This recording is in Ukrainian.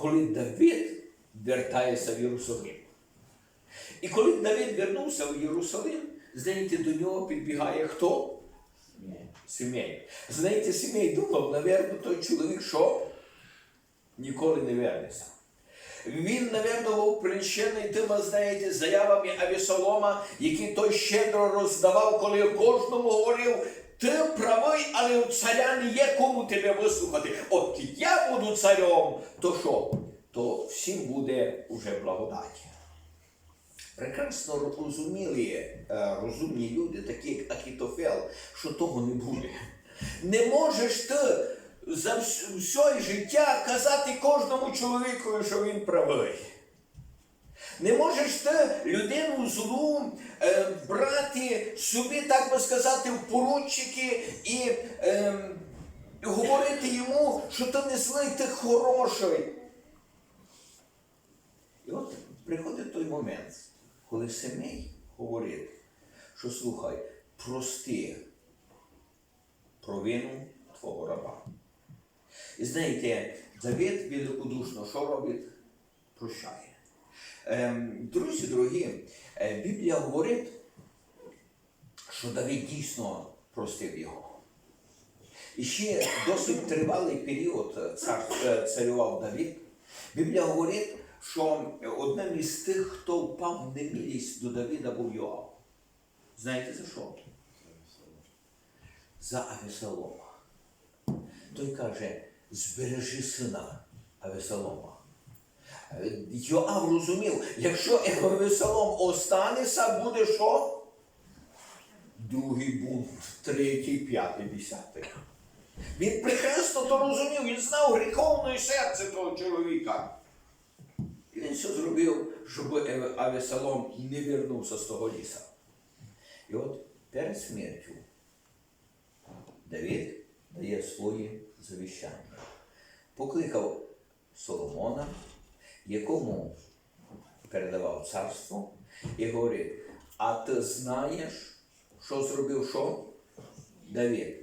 коли Давид вертається в Єрусалим. І коли Давид вернувся в Єрусалим, знаєте, до нього підбігає хто? Сімей. Знаєте, Сімей думав, напевно, той чоловік, що ніколи не вернеться. Він, напевно, був причинний тими, знаєте, заявами Авісолома, які той щедро роздавав, коли кожному говорив, ти правий, але у царя не є кому тебе вислухати. От я буду царем, то що? То всім буде уже благодаті. Прекрасно розуміли е, розумні люди, такі як Акітофел, що того не буде. Не можеш ти за все життя казати кожному чоловіку, що він правий. Не можеш ти людину злу е, брати собі, так би сказати, в поручики і е, говорити йому, що ти не злий, ти хороший. І от приходить той момент, коли Семей говорить, що слухай, прости провину твого раба. І знаєте, Давид великодушно що робить? Прощає. Ем, друзі дорогі, е, Біблія говорить, що Давид дійсно простив його. І ще досить тривалий період цар, е, царював Давид. Біблія говорить, що одним із тих, хто впав в немилість до Давида, був Йоав. Знаєте за що? За Авесолома. Той каже, збережи сина Авесолома. Йоав розумів, якщо Авесолом останеться, буде що? Другий бунт, третій, п'ятий, десятий. Він прекрасно то розумів, він знав гріховне серце того чоловіка. І він все зробив, щоб Авесолом не вернувся з того ліса. І от перед смертю Давид дає свої завіщання. Покликав Соломона, якому передавав царство, і говорить, а ти знаєш, що зробив що? Давид.